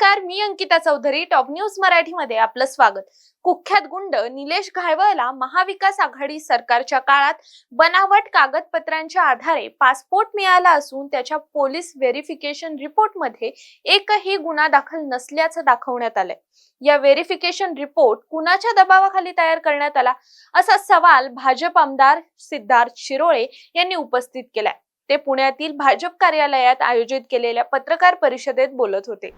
नमस्कार मी Ankita Chaudhari top news मराठीमध्ये आपलं स्वागत. कुख्यात गुंड निलेश घायवळला महाविकास आघाडी सरकारच्या काळात बनावट कागदपत्रांच्या आधारे पासपोर्ट मिळाला असून त्याच्या पोलीस व्हेरिफिकेशन रिपोर्टमध्ये एकही गुन्हा दाखल नसल्याचं दाखवण्यात आलंय. या व्हेरिफिकेशन रिपोर्ट कुणाच्या दबावाखाली तयार करण्यात आला असा सवाल भाजप आमदार सिद्धार्थ शिरोळे यांनी उपस्थित केलाय. ते पुण्यातील भाजप कार्यालयात आयोजित केलेल्या पत्रकार परिषदेत बोलत होते.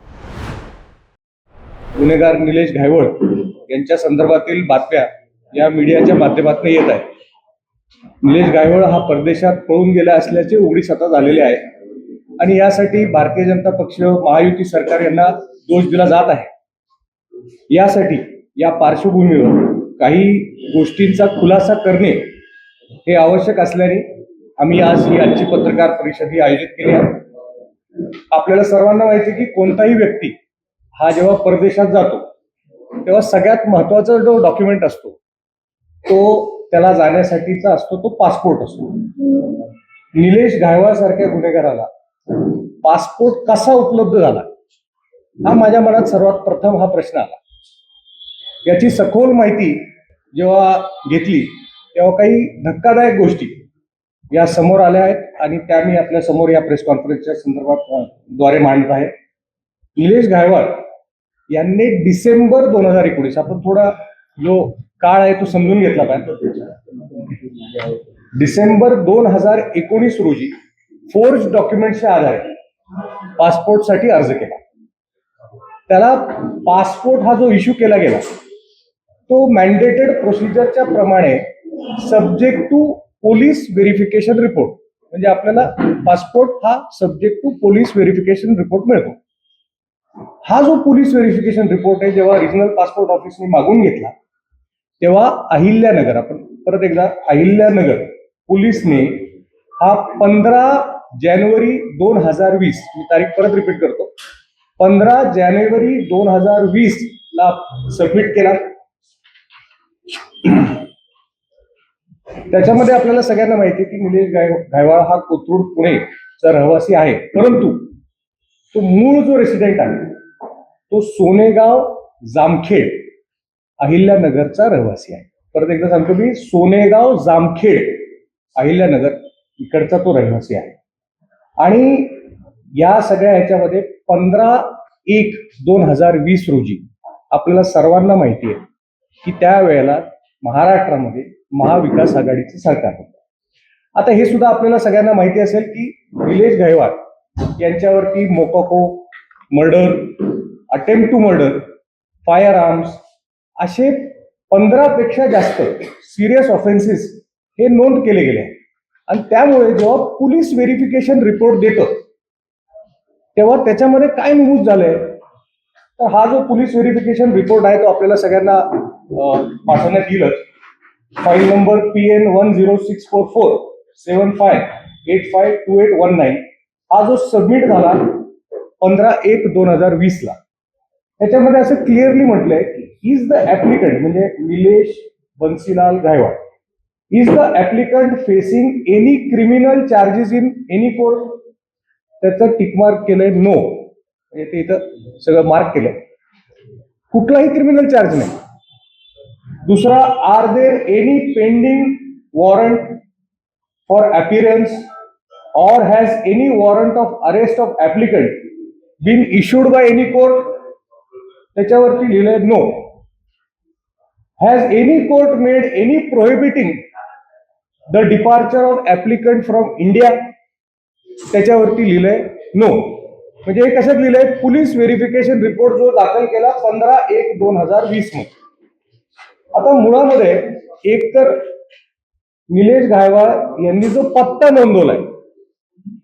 गुन्हेगार निलेश घायवळ यांच्या संदर्भातील बातम्या या मीडियाच्या माध्यमातून येत आहे निलेश गायवळ हा परदेशात पळून गेला असल्याचे उघडीस आता झालेले आहे. आणि यासाठी भारतीय जनता पक्ष महायुती सरकार यांना दोष दिला जात आहे. यासाठी या पार्श्वभूमीवर काही गोष्टींचा खुलासा करणे हे आवश्यक असल्याने आम्ही आज ही आजची पत्रकार परिषद ही आयोजित केली आहे. आपल्याला सर्वांना माहिती की कोणताही व्यक्ती हा जेव्हा परदेशात जातो तेव्हा सगळ्यात महत्त्वाचा जो डॉक्युमेंट असतो तो त्याला जाण्यासाठीचा असतो तो पासपोर्ट असतो. निलेश घायवाळ सारख्या गुन्हेगाराला पासपोर्ट कसा उपलब्ध झाला? हा माझ्या मनात सर्वात प्रथम हा प्रश्न आला. याची सखोल माहिती जेव्हा घेतली तेव्हा काही धक्कादायक गोष्टी या समोर आल्या आहेत आणि त्या मी आपल्यासमोर या प्रेस कॉन्फरन्सच्या संदर्भात द्वारे मांडत आहे. निलेश गायवाड यांनी डिसेंबर दोन हजार एकोणीस आपण थोडा जो काळ आहे तो समजून घेतला पाहिजे. डिसेंबर दोन हजार एकोणीस रोजी फोर्ज डॉक्युमेंटच्या आधारे पासपोर्टसाठी अर्ज केला. त्याला पासपोर्ट हा जो इश्यू केला गेला तो मॅन्डेटेड प्रोसिजरच्या प्रमाणे subject to police verification report म्हणजे आपल्याला पासपोर्ट हा subject to police verification report मिळतो. हा जो पोलीस व्हेरिफिकेशन रिपोर्ट आहे जेव्हा रिजनल पासपोर्ट ऑफिसने मागून घेतला तेव्हा अहिल्यानगर आपण परत एकदा अहिल्यानगर पोलीसने हा पंधरा जानेवारी दोन हजार वीस मी तारीख परत रिपीट करतो पंधरा जानेवारी दोन हजार वीस ला सबमिट केला. त्याच्यामध्ये आपल्याला सगळ्यांना माहिती की निलेश गायवाळ हा कोथरूड पुणेचा रहिवासी आहे. परंतु तो मूळ जो रेसिडेंट आहे तो सोनेगाव जामखेड अहिल्यानगरचा रहिवासी आहे. परत एकदा सांगतो मी सोनेगाव जामखेड अहिल्यानगर इकडचा तो रहिवासी आहे. आणि या सगळ्या ह्याच्यामध्ये पंधरा एक दोन हजार वीस रोजी आपल्याला सर्वांना माहिती आहे की त्यावेळेला महाराष्ट्रामध्ये महाविकास आघाडीचं सरकार होतं. आता हे सुद्धा आपल्याला सगळ्यांना माहिती असेल की Nilesh Gaikwad यांच्यावरती MCOCA murder attempt to murder firearms असे पंधरा पेक्षा जास्त सिरियस ऑफेन्सेस हे नोंद केले गेले. आणि त्यामुळे जेव्हा पोलीस व्हेरिफिकेशन रिपोर्ट देतं तेव्हा त्याच्यामध्ये काय नमूद झालंय? तर हा जो पोलीस व्हेरिफिकेशन रिपोर्ट आहे तो आपल्याला सगळ्यांना पाठवण्यात येईलच. File number P N one zero six four four seven five eight five two eight one nine हा जो सबमिट झाला पंधरा एक दोन हजार वीस ला त्याच्यामध्ये असं क्लिअरली म्हटलंय की इज द ऍप्लिकंट म्हणजे Nilesh Bansilal Gaikwad is the applicant facing any criminal charges in any court त्याचं टिकमार्क केलंय नो म्हणजे ते इथं सगळं मार्क केलंय. कुठलाही क्रिमिनल चार्ज नाही. दुसरा are there any pending warrant for appearance or has any warrant of arrest of applicant been issued by any court? त्याच्यावरती लिहिलंय no has any court made any prohibiting the departure of applicant from India त्याच्यावरती लिहिलंय no म्हणजे हे कशात लिहिलंय? Police verification report जो दाखल केला पंधरा एक दोन हजार वीसमध्ये. आता मुळामध्ये एक तर निलेश गायवाळ यांनी जो पत्ता नोंदवलाय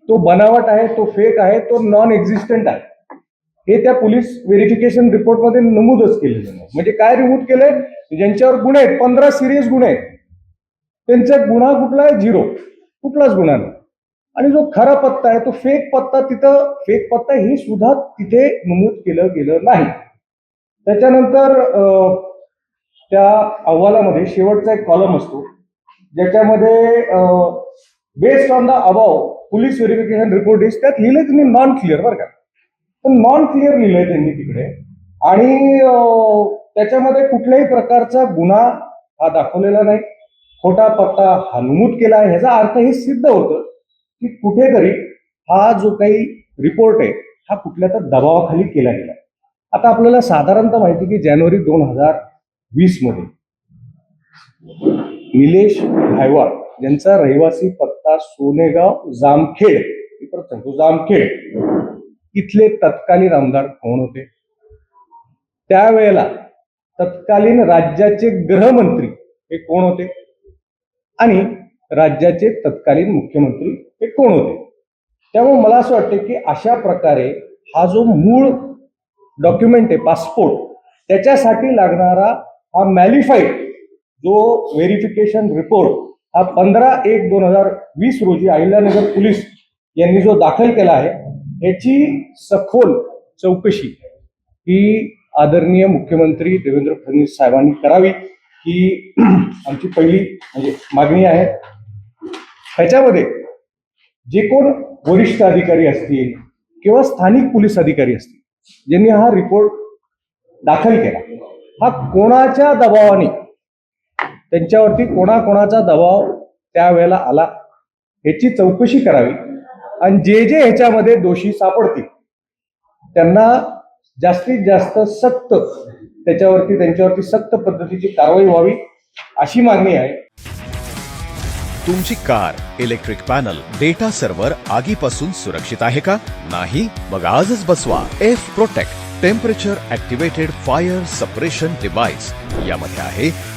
तो बनावट आहे तो फेक आहे तो नॉन एक्झिस्टंट आहे. हे त्या पोलीस व्हेरिफिकेशन रिपोर्टमध्ये नमूदच केलेलं नाही. म्हणजे काय रिमूट केलंय? ज्यांच्यावर गुन्हे आहेत पंधरा सिरियस गुन्हे आहेत. त्यांचा गुन्हा कुठला आहे? झिरो कुठलाच गुन्हा नाही. आणि जो खरा पत्ता आहे तो फेक पत्ता तिथं फेक पत्ता हे सुद्धा तिथे नमूद केलं गेलं नाही. त्याच्यानंतर त्या अहवालामध्ये शेवटचा एक कॉलम असतो ज्याच्यामध्ये based on the above police verification report is त्यात लिहिलंय तुम्ही नॉन क्लिअर बरं का. पण नॉन क्लिअर लिहिलंय त्यांनी तिकडे. आणि त्याच्यामध्ये कुठल्याही प्रकारचा गुन्हा हा दाखवलेला नाही. खोटा पत्ता हा नमूद केला आहे. ह्याचा अर्थ हे सिद्ध होतं की कुठेतरी हा जो काही रिपोर्ट आहे हा कुठल्या तर दबावाखाली केला गेला. आता आपल्याला साधारणतः माहिती की जानेवारी दोन हजार वीसमध्ये निलेश भायवाड यांचा रहिवासी पत्ता सोनेगाव जामखेड मी सांगतो जामखेड इथले तत्कालीन आमदार कोण होते? त्यावेळेला तत्कालीन राज्याचे गृहमंत्री हे कोण होते? आणि राज्याचे तत्कालीन मुख्यमंत्री हे कोण होते? त्यामुळे मला असं वाटतं की अशा प्रकारे हा जो मूळ डॉक्युमेंट आहे पासपोर्ट त्याच्यासाठी लागणारा हा मॅलिफाईड जो व्हेरिफिकेशन रिपोर्ट हा पंधरा एक दोन हजार वीस रोजी अहिल्यानगर पोलीस यांनी जो दाखल केला आहे याची सखोल चौकशी ही आदरणीय मुख्यमंत्री देवेंद्र फडणवीस साहेबांनी करावी. ही आमची पहिली म्हणजे मागणी आहे. ह्याच्यामध्ये जे कोण वरिष्ठ अधिकारी असतील किंवा स्थानिक पोलीस अधिकारी असतील ज्यांनी हा रिपोर्ट दाखल केला हा कोणाच्या दबावाने त्यांच्यावरती कोणाकोणाचा दबाव त्यावेळेला आला. ह्याची चौकशी करावी. आणि जे जे ह्याच्यामध्ये दोषी सापडतील त्यांना जास्तीत जास्त सक्त त्याच्यावरती त्यांच्यावरती सक्त पद्धतीची कारवाई व्हावी अशी मागणी आहे. तुमची car electric panel data server आगीपासून सुरक्षित आहे का? नाही? मग आजच बसवा. F protect temperature activated fire suppression device यामध्ये आहे